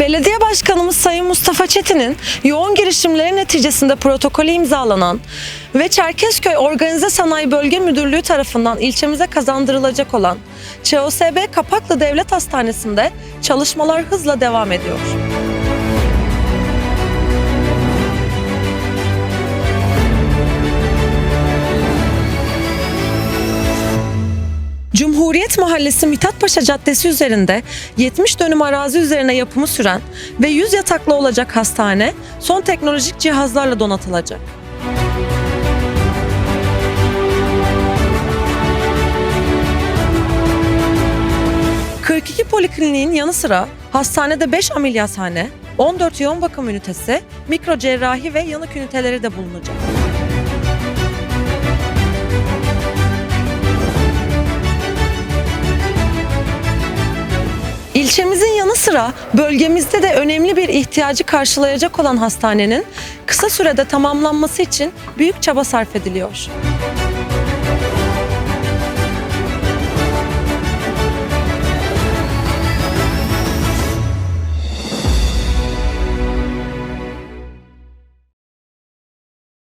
Belediye Başkanımız Sayın Mustafa Çetin'in yoğun girişimleri neticesinde protokolü imzalanan ve Çerkezköy Organize Sanayi Bölge Müdürlüğü tarafından ilçemize kazandırılacak olan ÇOSB Kapaklı Devlet Hastanesi'nde çalışmalar hızla devam ediyor. Cumhuriyet Mahallesi Mithat Paşa Caddesi üzerinde 70 dönüm arazi üzerine yapımı süren ve 100 yataklı olacak hastane son teknolojik cihazlarla donatılacak. ...42 polikliniğin yanı sıra hastanede 5 ameliyathane, 14 yoğun bakım ünitesi, mikro cerrahi ve yanık üniteleri de bulunacak. İlçemizin yanı sıra bölgemizde de önemli bir ihtiyacı karşılayacak olan hastanenin kısa sürede tamamlanması için büyük çaba sarf ediliyor.